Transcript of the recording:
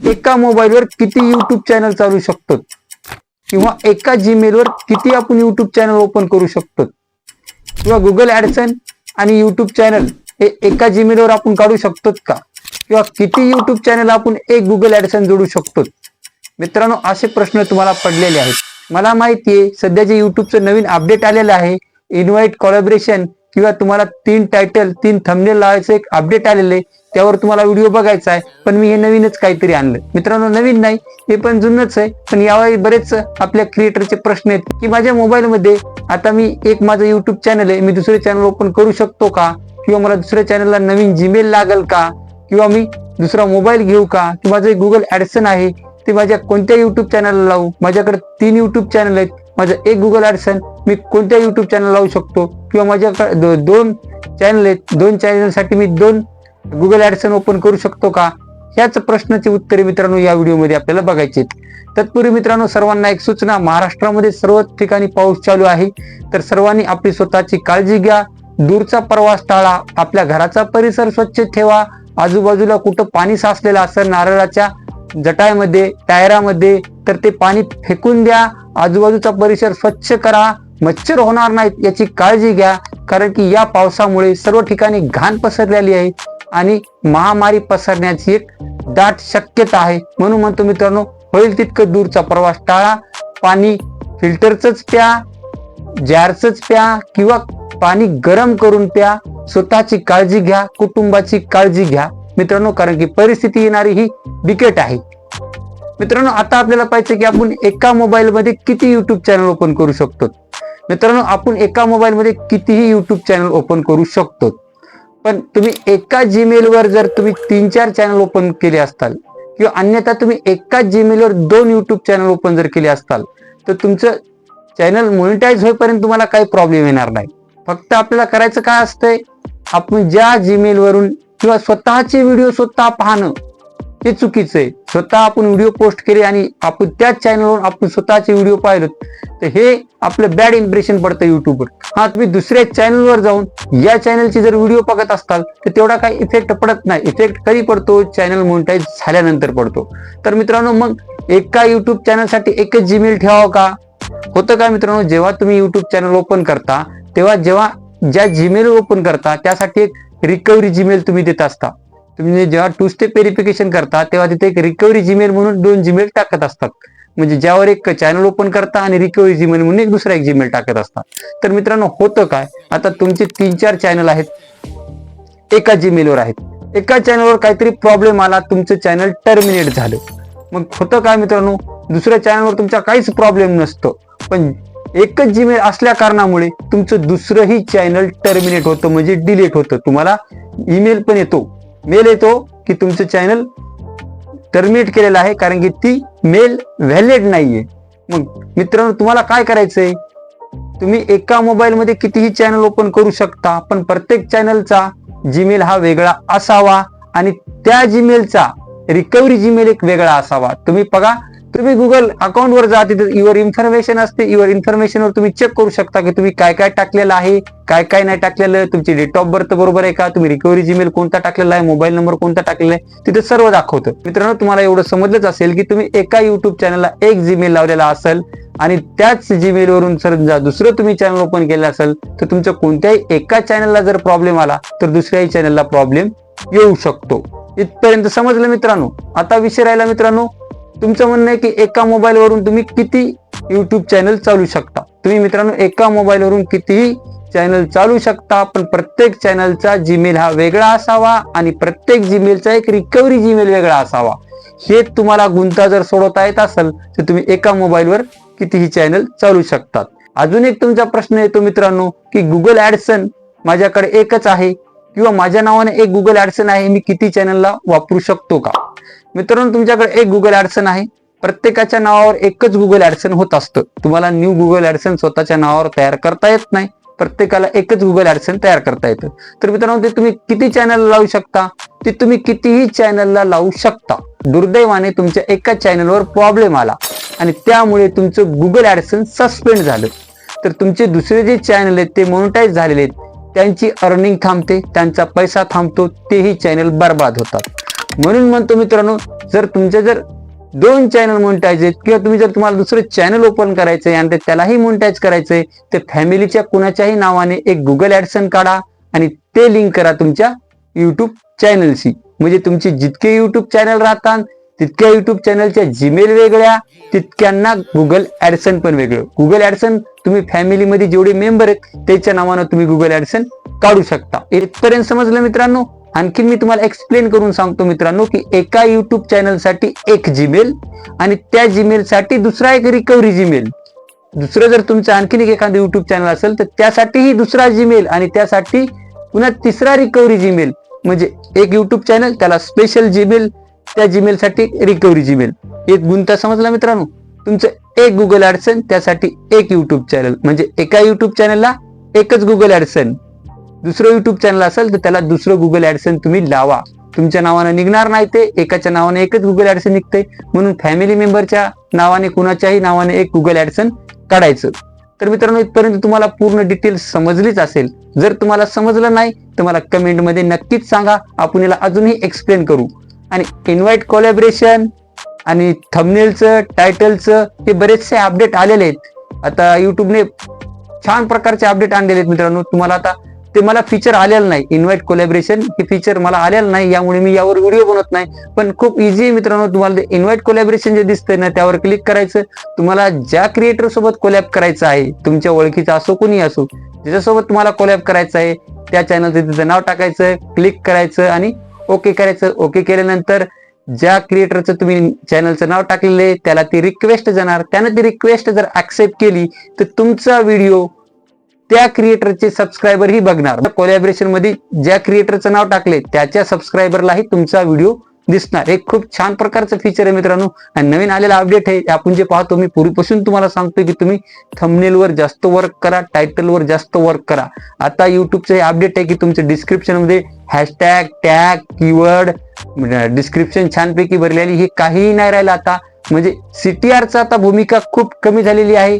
एका मोबाईलवर किती युट्यूब चॅनल चालू शकतो किंवा एका जीमेलवर किती आपण युट्यूब चॅनल ओपन करू शकतो किंवा गुगल ॲडसन आणि युट्यूब चॅनल हे एका जीमेलवर आपण काढू शकतो का? किंवा किती युट्यूब चॅनल आपण एक गुगल ॲडसन जोडू शकतो मित्रांनो असे प्रश्न तुम्हाला पडलेले आहेत. मला माहिती आहे सध्या जे युट्यूबचं नवीन अपडेट आलेलं आहे इन्व्हाइट कॉलॅबरेशन किंवा तुम्हाला तीन टायटल तीन थंबनेल लावायचं एक अपडेट आलेलं आहे त्यावर तुम्हाला व्हिडिओ बघायचा आहे. पण मी हे नवीनच काहीतरी आणलं. मित्रांनो नवीन नाही हे पण जुनच आहे. पण यावेळी बरेच आपल्या क्रिएटरचे प्रश्न आहेत की माझ्या मोबाईलमध्ये आता मी एक माझं युट्यूब चॅनल आहे मी दुसरे चॅनल ओपन करू शकतो का? किंवा मला दुसऱ्या चॅनलला नवीन जीमेल लागेल का? किंवा मी दुसरा मोबाईल घेऊ का? किंवा माझं गुगल ॲडसन आहे ते माझ्या कोणत्या युट्यूब चॅनलला लावू? माझ्याकडे तीन युट्यूब चॅनल आहेत माझं एक गुगल ॲडसन मी कोणत्या युट्यूब चॅनल लावू शकतो? किंवा माझ्याकडे दो- दोन चॅनल आहेत दोन चॅनलसाठी मी दोन गुगल ॲडसन ओपन करू शकतो का? ह्याच प्रश्नाची उत्तरे मित्रांनो या व्हिडिओमध्ये आपल्याला बघायची आहेत. तत्पूर्वी मित्रांनो सर्वांना एक सूचना महाराष्ट्रामध्ये सर्व ठिकाणी पाऊस चालू आहे. तर सर्वांनी आपली स्वतःची काळजी घ्या. दूरचा प्रवास टाळा. आपल्या घराचा परिसर स्वच्छ ठेवा. आजूबाजूला कुठं पाणी साचलेलं असेल नारळाच्या जटायमध्ये टायरामध्ये तर ते पाणी फेकून द्या. आजूबाजूचा परिसर स्वच्छ करा. मच्छर होणार नाहीत याची काळजी घ्या. कारण की या पावसामुळे सर्व ठिकाणी घाण पसरलेली आहे आणि महामारी पसरण्याची एक दाट शक्यता आहे. म्हणून म्हणतो मित्रांनो होईल तितकं दूरचा प्रवास टाळा. पाणी फिल्टरच प्या जॅरचंच प्या किंवा पाणी गरम करून प्या. स्वतःची काळजी घ्या कुटुंबाची काळजी घ्या. मित्रांनो कारण की परिस्थिती येणारी ही बिकट आहे. मित्रांनो आता आपल्याला पाहिजे की आपण एका मोबाईलमध्ये किती युट्यूब चॅनल ओपन करू शकतो? मित्रांनो आपण एका मोबाईलमध्ये कितीही युट्यूब चॅनल ओपन करू शकतो. पण तुम्ही एका जीमेलवर जर तुम्ही तीन चार चॅनल ओपन केले असताल किंवा अन्यथा तुम्ही एकाच जीमेलवर दोन युट्यूब चॅनल ओपन जर केले असताल तर तुमचं चॅनल मोनिटाईज होईपर्यंत तुम्हाला काही प्रॉब्लेम येणार नाही. फक्त आपल्याला करायचं काय असतंय आपण ज्या जीमेल वरून किंवा स्वतःचे व्हिडिओ स्वतः पाहणं हे चुकीचं आहे. स्वतः आपण व्हिडिओ पोस्ट केले आणि आपण त्याच चॅनलवरून आपण स्वतःचे व्हिडिओ पाहिलं तर हे आपलं बॅड इम्प्रेशन पडतं युट्यूबवर हा तुम्ही दुसऱ्या चॅनलवर जाऊन या चॅनलचे जर व्हिडिओ बघत असताल तर तेवढा काही इफेक्ट पडत नाही. इफेक्ट कधी पडतो? चॅनल मोनिटाईज झाल्यानंतर पडतो. तर मित्रांनो मग एका युट्यूब चॅनलसाठी एकच जीमेल ठेवावं का? होतं का मित्रांनो? जेव्हा तुम्ही युट्यूब चॅनल ओपन करता तेव्हा जेव्हा ज्या जीमेल ओपन करता त्यासाठी एक रिकव्हरी जीमेल तुम्ही देत असता. तुम्ही म्हणजे जेव्हा टू स्टेप व्हेरिफिकेशन करता तेव्हा तिथे एक रिकव्हरी जीमेल म्हणून दोन जीमेल टाकत असतात. म्हणजे ज्यावर एक चॅनल ओपन करता आणि रिकव्हरी जीमेल म्हणून एक दुसरा एक जीमेल टाकत असतात. तर मित्रांनो होतं काय? आता तुमचे तीन चार चॅनल आहेत. एका जीमेलवर आहेत. एका चॅनलवर काहीतरी प्रॉब्लेम आला तुमचं चॅनल टर्मिनेट झालं. मग होतं काय मित्रांनो? दुसऱ्या चॅनलवर तुमचा काहीच प्रॉब्लेम नसतो. पण एकच जीमेल असल्या कारणामुळे तुमचं दुसरंही चॅनल टर्मिनेट होतं म्हणजे डिलीट होतं. तुम्हाला ईमेल पण येतो. मेल येतो की तुमचं चॅनल टर्मिनेट केलेलं आहे कारण की ती मेल व्हॅलिड नाहीये. मग मित्रांनो तुम्हाला काय करायचंय? तुम्ही एका मोबाईलमध्ये कितीही चॅनल ओपन करू शकता पण प्रत्येक चॅनलचा जीमेल हा वेगळा असावा आणि त्या जीमेलचा रिकव्हरी जीमेल एक वेगळा असावा. तुम्ही बघा तुम्ही गुगल अकाउंट वर जा तिथे युअर इन्फॉर्मेशन असते. युअर इन्फॉर्मेशनवर तुम्ही चेक करू शकता की तुम्ही काय काय टाकलेलं आहे काय काय नाही टाकलेलं तुमची डेट ऑफ बर्थ बरोबर आहे का? तुम्ही रिकव्हरी जीमेल कोणता टाकलेला आहे? मोबाईल नंबर कोणता टाकलेला आहे? तिथे सर्व दाखवतं. मित्रांनो तुम्हाला एवढं समजलंच असेल की तुम्ही एका युट्यूब चॅनलला एक जीमेल लावलेला असेल आणि त्याच जीमेल वरून समजा दुसरं तुम्ही चॅनल ओपन केलं असेल तर तुमच्या कोणत्याही एका चॅनलला जर प्रॉब्लेम आला तर दुसऱ्याही चॅनलला प्रॉब्लेम येऊ शकतो. इथपर्यंत समजलं मित्रांनो? आता विषय राहिला मित्रांनो तुमचं म्हणणं आहे की एका मोबाईल वरून तुम्ही किती युट्यूब चॅनल चालू शकता? तुम्ही मित्रांनो एका मोबाईल वरून कितीही चॅनल चालू शकता पण प्रत्येक चॅनलचा जीमेल हा वेगळा असावा आणि प्रत्येक जीमेलचा एक रिकव्हरी जीमेल वेगळा असावा. हे तुम्हाला गुंता जर सोडवता येत असेल तर तुम्ही एका मोबाईलवर कितीही चॅनल चालू शकतात. अजून एक तुमचा प्रश्न येतो मित्रांनो की गुगल ऍडसन माझ्याकडे एकच आहे किंवा माझ्या नावाने एक गुगल ऍडसन आहे मी किती चॅनलला वापरू शकतो का? मित्रांनो तुमच्याकडे एक गुगल ऍडसन आहे. प्रत्येकाच्या नावावर एकच गुगल ऍडसन होत असतं. तुम्हाला न्यू गुगल ऍडसन स्वतःच्या नावावर तयार करता येत नाही. प्रत्येकाला एकच गुगल ऍडसन तयार करता येतं. तर मित्रांनो ते तुम्ही किती चॅनल लावू शकता? ते तुम्ही कितीही चॅनलला लावू शकता. दुर्दैवाने तुमच्या एका चॅनलवर प्रॉब्लेम आला. आणि त्यामुळे तुमचं गुगल ऍडसन सस्पेंड झालं. तर तुमचे दुसरे जे चॅनल आहेत ते मोनिटाईज झालेले आहेत. त्यांची अर्निंग थांबते त्यांचा पैसा थांबतो तेही चॅनल बर्बाद होतात. म्हणून म्हणतो मित्रांनो जर तुमचे जर दोन चॅनल मोनिटाईज आहेत किंवा तुम्ही जर तुम्हाला दुसरं चॅनल ओपन करायचंय आणि त्यालाही मोनिटाईज करायचंय तर फॅमिलीच्या कुणाच्याही नावाने एक गुगल ऍडसन काढा आणि ते लिंक करा तुमच्या युट्यूब चॅनलशी म्हणजे तुमचे जितके युट्यूब चॅनल राहतात तितक्या युट्यूब चॅनलच्या जीमेल वेगळ्या तितक्यांना गुगल ऍडसन पण वेगळं. गुगल ऍडसन तुम्ही फॅमिलीमध्ये जेवढे मेंबर आहेत त्याच्या नावानं तुम्ही गुगल ऍडसन काढू शकता. इथपर्यंत समजलं मित्रांनो? आणखीन मी तुम्हाला एक्सप्लेन करून सांगतो मित्रांनो की एका युट्यूब चॅनलसाठी एक जीमेल आणि त्या जीमेल साठी दुसरा एक रिकव्हरी जीमेल दुसरं जर तुमचं आणखीन एक एखादं युट्यूब चॅनल असेल तर त्यासाठीही दुसरा जीमेल आणि त्यासाठी पुन्हा तिसरा रिकव्हरी जीमेल म्हणजे एक युट्यूब चॅनल त्याला स्पेशल जीमेल त्या जीमेल साठी रिकव्हरी जीमेल एक गुंता समजला मित्रांनो? तुमचं एक गुगल ऍडसन त्यासाठी एक युट्यूब चॅनल म्हणजे एका युट्यूब चॅनलला एकच गुगल ऍडसन दुसरं युट्यूब चॅनल असेल तर त्याला दुसरं गुगल ऍडसन तुम्ही लावा. तुमच्या नावानं निघणार नाही ते एकाच्या नावाने एकच गुगल ऍडसन निघते म्हणून फॅमिली मेंबरच्या नावाने कुणाच्याही नावाने एक गुगल ऍडसन काढायचं. तर मित्रांनो इथपर्यंत तुम्हाला पूर्ण डिटेल्स समजलीच असेल. जर तुम्हाला समजलं नाही तर मला कमेंटमध्ये नक्कीच सांगा. आपण याला अजूनही एक्सप्लेन करू. आणि इन्व्हाइट कोलॅबरेशन आणि थंबनेलचं टायटलचं हे बरेचसे अपडेट आलेले आहेत. आता युट्यूबने छान प्रकारचे अपडेट आणलेले आहेत मित्रांनो. तुम्हाला आता ते मला फीचर आलेलं नाही. इन्व्हाइट कोलॅबरेशन हे फीचर मला आलेलं नाही यामुळे मी यावर व्हिडिओ बनवत नाही. पण खूप इझी आहे मित्रांनो तुम्हाला ते इन्व्हाइट कोलॅबरेशन जे दिसतंय ना त्यावर क्लिक करायचं. तुम्हाला ज्या क्रिएटर सोबत कोलॅब करायचं आहे तुमच्या ओळखीचा असो कोणी असो ज्याच्यासोबत तुम्हाला कोलॅब करायचं आहे त्या चॅनलचं तिचं नाव टाकायचं क्लिक करायचं आणि ओके करायचं. ओके केल्यानंतर ज्या क्रिएटरचं तुम्ही चॅनलचं नाव टाकलेलं आहे त्याला ती रिक्वेस्ट जाणार त्यानं ती रिक्वेस्ट जर ऍक्सेप्ट केली तर तुमचा व्हिडिओ त्या क्रिएटरचे सबस्क्रायबर ही बघणार. कोलॅबरेशनमध्ये ज्या क्रिएटरचं नाव टाकले त्याच्या सबस्क्रायबरलाही तुमचा व्हिडिओ दिसणार. हे खूप छान प्रकारचं फीचर आहे मित्रांनो. आणि नवीन आलेला अपडेट आहे आपण जे पाहतो मी पूर्वीपासून तुम्हाला सांगतोय की तुम्ही थंबनेलवर जास्त वर्क करा टायटलवर जास्त वर्क करा. आता युट्यूबचं हे अपडेट आहे की तुमच्या डिस्क्रिप्शनमध्ये हॅशटॅग टॅग कीवर्ड डिस्क्रिप्शन छानपैकी भरलेली हे काहीही नाही राहिलं आता. म्हणजे सीटीआरचा आता भूमिका खूप कमी झालेली आहे.